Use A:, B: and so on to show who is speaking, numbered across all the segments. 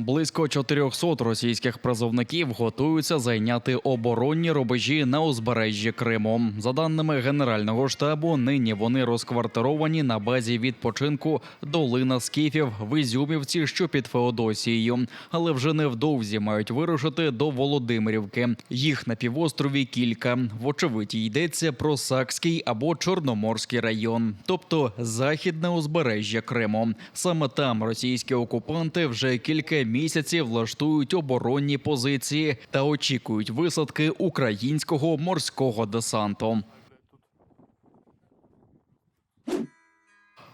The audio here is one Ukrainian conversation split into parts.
A: Близько 400 російських призовників готуються зайняти оборонні рубежі на узбережжі Криму. За даними Генерального штабу, нині вони розквартировані на базі відпочинку Долина Скіфів в Ізюмівці, що під Феодосією, але вже невдовзі мають вирушити до Володимирівки. Їх на півострові кілька. Вочевидь, йдеться про Сакський або Чорноморський район, тобто західне узбережжя Криму. Саме там російські окупанти вже кілька місяців влаштують оборонні позиції та очікують висадки українського морського десанту.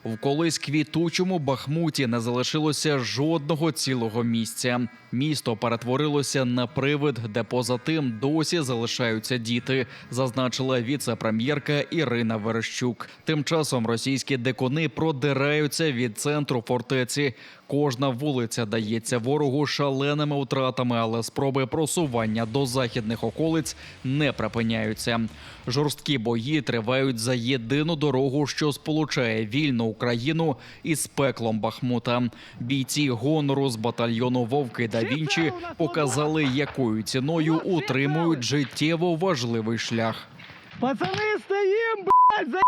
A: В колись квітучому Бахмуті не залишилося жодного цілого місця. Місто перетворилося на привид, де поза тим досі залишаються діти, зазначила віце-прем'єрка Ірина Верещук. Тим часом російські дикуни продираються від центру фортеці. Кожна вулиця дається ворогу шаленими втратами, але спроби просування до західних околиць не припиняються. Жорсткі бої тривають за єдину дорогу, що сполучає вільну Україну із пеклом Бахмута. Бійці гонору з батальйону Вовки да Вінчі показали, якою ціною утримують життєво важливий шлях.
B: Пацаны, стоим, блядь, за...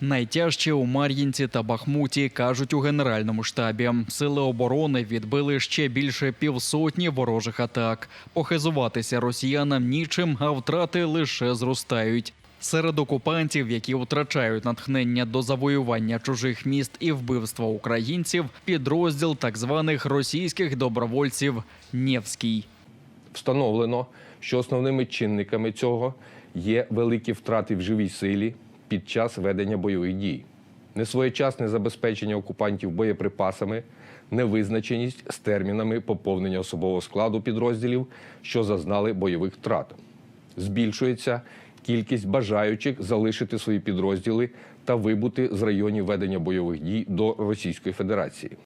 A: Найтяжче у Мар'їнці та Бахмуті кажуть у генеральному штабі. Сили оборони відбили ще більше півсотні ворожих атак. Похизуватися росіянам нічим, а втрати лише зростають. Серед окупантів, які втрачають натхнення до завоювання чужих міст і вбивства українців, підрозділ так званих російських добровольців Нєвський.
C: Встановлено, що основними чинниками цього є великі втрати в живій силі під час ведення бойових дій, несвоєчасне забезпечення окупантів боєприпасами, невизначеність з термінами поповнення особового складу підрозділів, що зазнали бойових втрат. Збільшується кількість бажаючих залишити свої підрозділи та вибути з районів ведення бойових дій до Російської Федерації.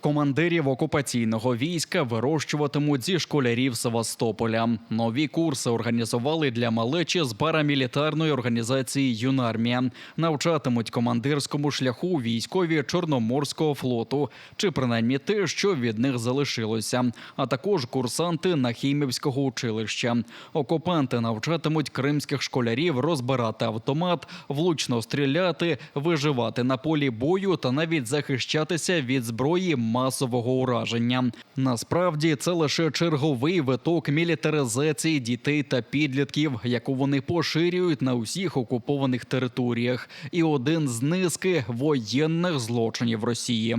A: Командирів окупаційного війська вирощуватимуть зі школярів Севастополя. Нові курси організували для малечі з парамілітарної організації Юнармія. Навчатимуть командирському шляху військові Чорноморського флоту, чи принаймні те, що від них залишилося, а також курсанти Нахімівського училища. Окупанти навчатимуть кримських школярів розбирати автомат, влучно стріляти, виживати на полі бою та навіть захищатися від зброї масового ураження. Насправді це лише черговий виток мілітаризації дітей та підлітків, яку вони поширюють на усіх окупованих територіях, і один з низки воєнних злочинів Росії.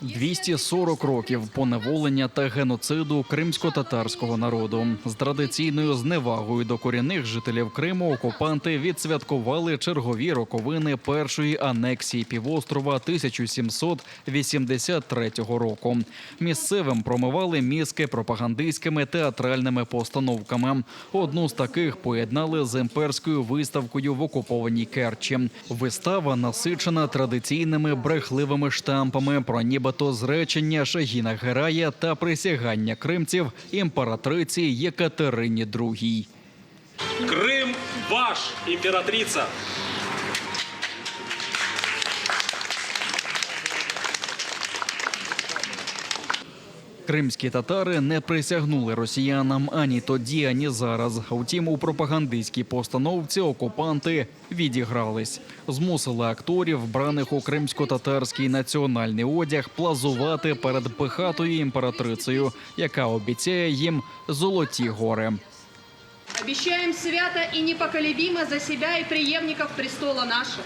A: 240 років поневолення та геноциду кримсько-татарського народу з традиційною зневагою до корінних жителів Криму окупанти відсвяткували чергові роковини першої анексії півострова 1783 року. Місцевим промивали мізки пропагандистськими театральними постановками. Одну з таких поєднали з імперською виставкою в окупованій Керчі. Вистава насичена традиційними брехливими штампами про нібито зречення Шагіна Герая та присягання кримців імператриці Єкатерині II.
D: Крим ваш, императрица.
A: Кримські татари не присягнули росіянам ані тоді, ані зараз. Втім, у пропагандистській постановці окупанти відігрались, змусили акторів, вбраних у кримсько-татарський національний одяг, плазувати перед пихатою імператрицею, яка обіцяє їм золоті гори.
E: Обещаем свято и непоколебимо за себя и преемников престола нашего.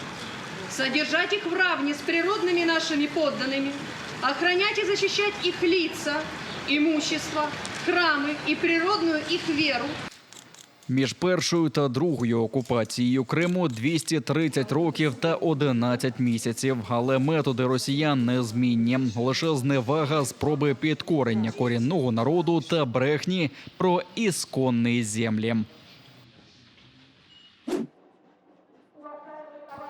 E: Содержать их в равне с природными нашими подданными, охранять и защищать их лица, имущество, храмы и природную их веру,
A: Між першою та другою окупацією Криму 230 років та 11 місяців. Але методи росіян незмінні. Лише зневага спроби підкорення корінного народу та брехні про ісконні землі.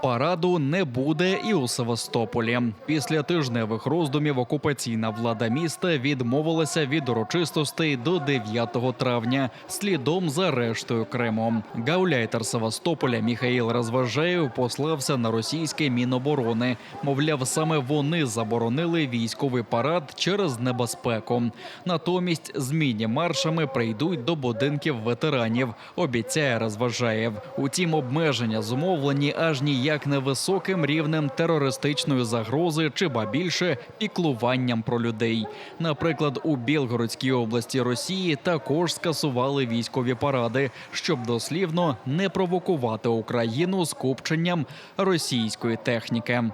A: Параду не буде і у Севастополі. Після тижневих роздумів окупаційна влада міста відмовилася від урочистостей до 9 травня, слідом за рештою Криму. Гауляйтер Севастополя Міхаїл Розважаєв послався на російське міноборони. Мовляв, саме вони заборонили військовий парад через небезпеку. Натомість змінні маршами прийдуть до будинків ветеранів. Обіцяє Розважаєв. Утім, обмеження зумовлені аж ніяк не високим рівнем терористичної загрози чи ба більше піклуванням про людей. Наприклад, у Білгородській області Росії також скасували військові паради, щоб дослівно не провокувати Україну скупченням російської техніки.